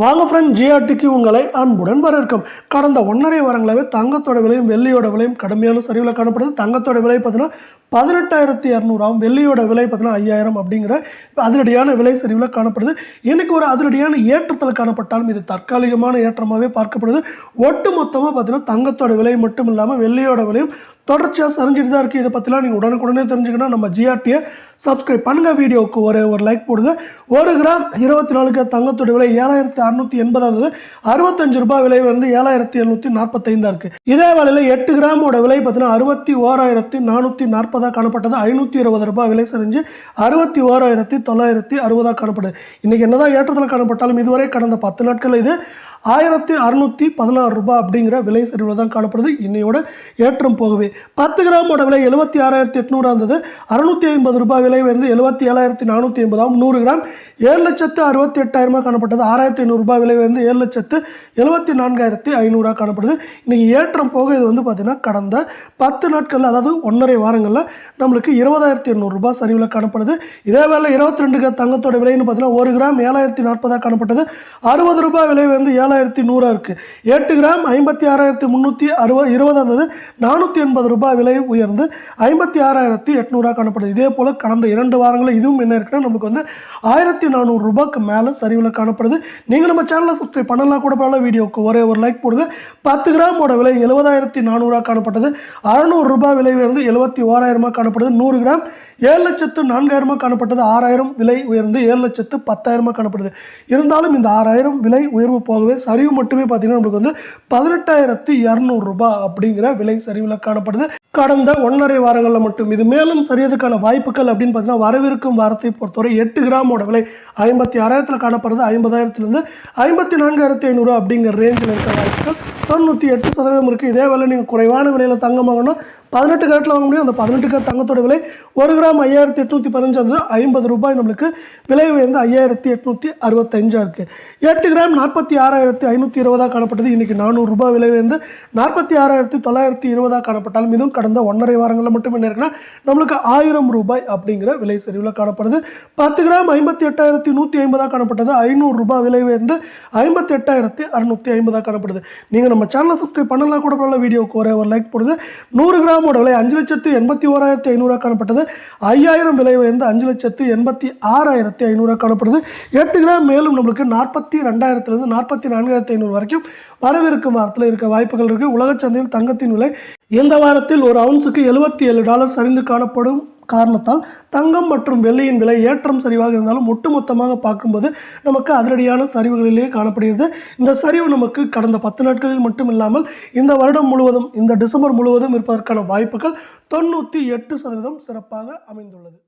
வாங்க ஃப்ரெண்ட் ஜிஆர்டிக்கு உங்களை அன்புடன் வரவேற்கும். கடந்த ஒன்றரை வாரங்களாகவே தங்கத்தோட விலையும் வெள்ளியோட விலையும் கடுமையான சரிவில் காணப்படுது. தங்கத்தோட விலை பார்த்தீங்கன்னா பதினெட்டாயிரத்தி இரநூறாம் வெள்ளியோட விலை பார்த்தீங்கன்னா ஐயாயிரம் அப்படிங்கிற அதிரடியான விலை சரிவில் காணப்படுது. இன்றைக்கு ஒரு அதிரடியான ஏற்றத்தில் காணப்பட்டாலும் இது தற்காலிகமான ஏற்றமாகவே பார்க்கப்படுது. ஒட்டு மொத்தமாக பார்த்தீங்கன்னா தங்கத்தோட விலை மட்டும் இல்லாமல் வெள்ளியோட விலையும் தொடர்ச்சியாக சரிஞ்சிட்டு தான் இருக்குது இதை பற்றிலாம் நீங்கள் உடனுக்குடனே தெரிஞ்சுக்கணும் நம்ம ஜிஆர்டியை சப்ஸ்கிரைப் பண்ணுங்கள் வீடியோவுக்கு ஒரு ஒரு லைக் போடுங்க. ஒரு கிராம் இருபத்தி நாலுக்கு தங்கத்தோட விலை ஏழாயிரத்தி அறுநூற்றி எண்பதாவது இருந்தது அறுபத்தஞ்சு ரூபாய் விலை வந்து ஏழாயிரத்தி எழுநூற்றி நாற்பத்தைந்தா இருக்குது இதே வேலையில் எட்டு கிராமோட விலை பார்த்தீங்கன்னா அறுபத்தி ஓராயிரத்தி நானூற்றி நாற்பதாக காணப்பட்டது. ஐநூற்றி இருபது ரூபாய் விலை செஞ்சு அறுபத்தி ஓராயிரத்தி தொள்ளாயிரத்தி அறுபதாக காணப்படுது. இன்னைக்கு என்னதான் ஏற்றத்தில் காணப்பட்டாலும் இதுவரை கடந்த பத்து நாட்கள் இது ஆயிரத்தி அறுநூற்றி பதினாறு ரூபாய் அப்படிங்கிற விலை சரிவில் தான் காணப்படுது. இன்னையோட ஏற்றம் போகவே. பத்து கிராமோட விலை எழுபத்தி ஆறாயிரத்தி எட்நூறா இருந்தது. அறுநூற்றி ஐம்பது ரூபாய் விலை வந்து எழுபத்தி ஏழாயிரத்தி நானூற்றி ஐம்பதாம் நூறு கிராம். ஏழு லட்சத்து அறுபத்தி எட்டாயிரமாக காணப்பட்டது. ஆறாயிரத்தி ஐநூறு ரூபாய் விலை வந்து ஏழு லட்சத்து எழுபத்தி நான்காயிரத்தி ஐநூறுரூவா காணப்படுது. இன்றைக்கி ஏற்றம் போக இது வந்து பார்த்திங்கன்னா கடந்த பத்து நாட்களில் அதாவது ஒன்றரை வாரங்களில் நம்மளுக்கு இருபதாயிரத்தி எண்ணூறுரூபா சரிவில் காணப்படுது. இதே வேலை இருபத்தி ரெண்டு தங்கத்தோட விலைன்னு பார்த்தீங்கன்னா ஒரு கிராம் ஏழாயிரத்தி நாற்பதாக காணப்பட்டது. அறுபது ரூபாய் விலை வந்து நாலாயிரத்தி நூறாக இருக்குது எட்டு கிராம் ஐம்பத்தி ஆறாயிரத்தி முந்நூற்றி அறுபது இருபது இருந்தது நானூற்றி எண்பது ரூபாய் விலை உயர்ந்து ஐம்பத்தி ஆறாயிரத்தி எட்நூறாக காணப்படுது. இதே போல் கடந்த இரண்டு வாரங்களில் இதுவும் என்ன இருக்குன்னா நமக்கு வந்து ஆயிரத்தி நானூறு ரூபாய்க்கு மேலே சரிவில் காணப்படுது. நீங்கள் நம்ம சேனலை சப்ஸ்கிரைப் பண்ணலாம் கூட பரவாயில்ல வீடியோக்கு ஒரே ஒரு லைக் போடுங்க. பத்து கிராமோட விலை எழுபதாயிரத்தி நானூறாக காணப்பட்டது. அறநூறு ரூபாய் விலை உயர்ந்து எழுபத்தி ஓராயிரமாக காணப்படுது. நூறு கிராம் ஏழு லட்சத்து நான்காயிரமாக காணப்பட்டது. ஆறாயிரம் விலை உயர்ந்து ஏழு லட்சத்து பத்தாயிரமாக காணப்படுது. இருந்தாலும் இந்த ஆறாயிரம் விலை உயர்வு போகவே சரிவு மட்டுமே பார்த்திங்கன்னா நம்மளுக்கு வந்து பதினெட்டாயிரத்தி இரநூறுபா ரூபாய் அப்படிங்கிற விலை சரிவில் காணப்படுது. கடந்த ஒன்றரை வாரங்களில் மட்டும். இது மேலும் சரியதுக்கான வாய்ப்புகள் அப்படின்னு பார்த்தீங்கன்னா வரவிருக்கும் வாரத்தை பொறுத்தவரை எட்டு கிராமோட விலை ஐம்பத்தி ஆறாயிரத்தில் காணப்படுறது. ஐம்பதாயிரத்துலேருந்து ஐம்பத்தி நான்காயிரத்தி ஐநூறு அப்படிங்கிற ரேஞ்சில் இருக்க வாய்ப்புகள் தொண்ணூற்றி எட்டு சதவீதம் இருக்குது இதே வேலை நீங்கள் குறைவான விலையில் தங்கம் வாங்கினா பதினெட்டு கேரட்டில் வாங்க முடியும். அந்த பதினெட்டு கேரட் தங்கத்தோட விலை ஒரு கிராம் ஐயாயிரத்தி எட்நூற்றி பதினஞ்சு இருந்தது ஐம்பது ரூபாய் நம்மளுக்கு விலை உயர்ந்து ஐயாயிரத்தி எட்நூற்றி அறுபத்தஞ்சாக இருக்குது எட்டு கிராம் நாற்பத்தி ஆறாயிரத்தி ஐநூற்றி இருபதாக காணப்பட்டது. இன்றைக்கி நானூறு ரூபாய் விலை உயர்ந்து நாற்பத்தி ஆறாயிரத்தி தொள்ளாயிரத்தி இருபதாக காணப்பட்டாலும் இதுவும் கடந்த ஒன்றரை வாரங்களில் மட்டும் என்ன இருக்குன்னா நம்மளுக்கு ஆயிரம் ரூபாய் அப்படிங்கிற விலை சரிவில் காணப்படுது. பத்து கிராம் ஐம்பத்தி எட்டாயிரத்தி நூற்றி ஐம்பதாக காணப்பட்டது. ஐநூறு ரூபாய் விலை உயர்ந்து ஐம்பத்தி எட்டாயிரத்தி அறுநூற்றி ஐம்பதாக காணப்படுது. நீங்கள் நம்ம சேனலை சப்ஸ்கிரைப் பண்ணலாம் கூட பரவாயில்ல வீடியோக்கு ஒரே ஒரு லைக் போடுங்க. நூறு கிராமோட விலை அஞ்சு லட்சத்து எண்பத்தி ஓராயிரத்தி ஐநூறுரூவா காணப்பட்டது. ஐயாயிரம் விலை உயர்ந்து அஞ்சு லட்சத்து எண்பத்தி ஆறாயிரத்தி ஐநூறுரூவா காணப்படுது. எட்டு கிராம் மேலும் நம்மளுக்கு நாற்பத்தி ரெண்டாயிரத்துலேருந்து நாற்பத்தி நான்காயிரத்தி ஐநூறு வரைக்கும் வரவிருக்கும் வாரத்தில் இருக்க வாய்ப்புகள் இருக்குது உலகச் சந்தையில் தங்கத்தின் விலை இந்த வாரத்தில் ஒரு அவுன்ஸுக்கு எழுபத்தி ஏழு டாலர் சரிந்து காணப்படும் காரணத்தால் தங்கம் மற்றும் வெள்ளியின் விலை ஏற்றம் சரிவாக இருந்தாலும் ஒட்டுமொத்தமாக பார்க்கும்போது நமக்கு அதிரடியான சரிவுகளிலேயே காணப்படுகிறது. இந்த சரிவு நமக்கு கடந்த பத்து நாட்களில் மட்டும் இல்லாமல் இந்த வருடம் முழுவதும் இந்த டிசம்பர் முழுவதும் இருப்பதற்கான வாய்ப்புகள் தொண்ணூற்றி எட்டு சதவீதம் சிறப்பாக அமைந்துள்ளது.